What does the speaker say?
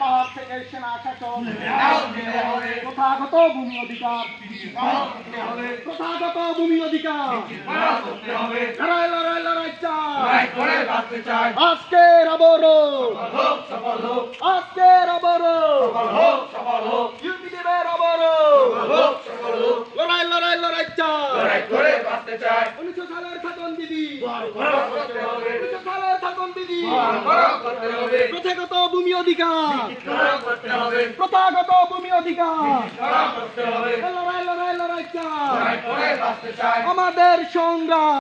পাহাড় প্রথাগত ভূমি অধিকার প্রথাগত ভূমি অধিকার লড়াই লড়াই লড়াই চাই আজকের অবরোধ আজকের অবরোধ ইউনিটিভের অবরোধ লড়াই লড়াই লড়াই চাই উনিশশো সালের খাতন দিদি প্রথাগত ভূমি অধিকার প্রথাগত ভূমি অধিকার লড়াই লড়াই লড়াই আমাদের সংগ্রাম